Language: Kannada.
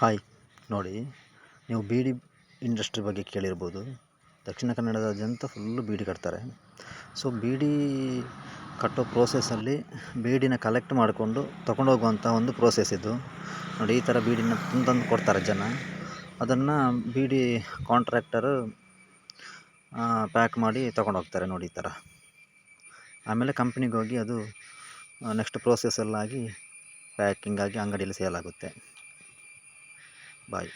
ಹಾಯ್. ನೋಡಿ, ನೀವು ಬೀಡಿ ಇಂಡಸ್ಟ್ರಿ ಬಗ್ಗೆ ಕೇಳಿರ್ಬೋದು. ದಕ್ಷಿಣ ಕನ್ನಡದಾದ್ಯಂತ ಫುಲ್ಲು ಬೀಡಿ ಕಟ್ತಾರೆ. ಸೊ ಬೀಡಿ ಕಟ್ಟೋ ಪ್ರೋಸೆಸ್ಸಲ್ಲಿ ಬೀಡಿನ ಕಲೆಕ್ಟ್ ಮಾಡಿಕೊಂಡು ತೊಗೊಂಡೋಗುವಂಥ ಒಂದು ಪ್ರೋಸೆಸ್ ಇದು. ನೋಡಿ, ಈ ಥರ ಬೀಡಿನ ತಂದು ಕೊಡ್ತಾರೆ ಜನ. ಅದನ್ನು ಬೀಡಿ ಕಾಂಟ್ರ್ಯಾಕ್ಟರು ಪ್ಯಾಕ್ ಮಾಡಿ ತೊಗೊಂಡೋಗ್ತಾರೆ ನೋಡಿ ಈ ಥರ ಆಮೇಲೆ ಕಂಪ್ನಿಗೆ ಹೋಗಿ ಅದು ನೆಕ್ಸ್ಟ್ ಪ್ರೋಸೆಸ್ಸಲ್ಲಾಗಿ ಪ್ಯಾಕಿಂಗ್ ಆಗಿ ಅಂಗಡಿಯಲ್ಲಿ ಸೇಲ್ ಆಗುತ್ತೆ. Bye.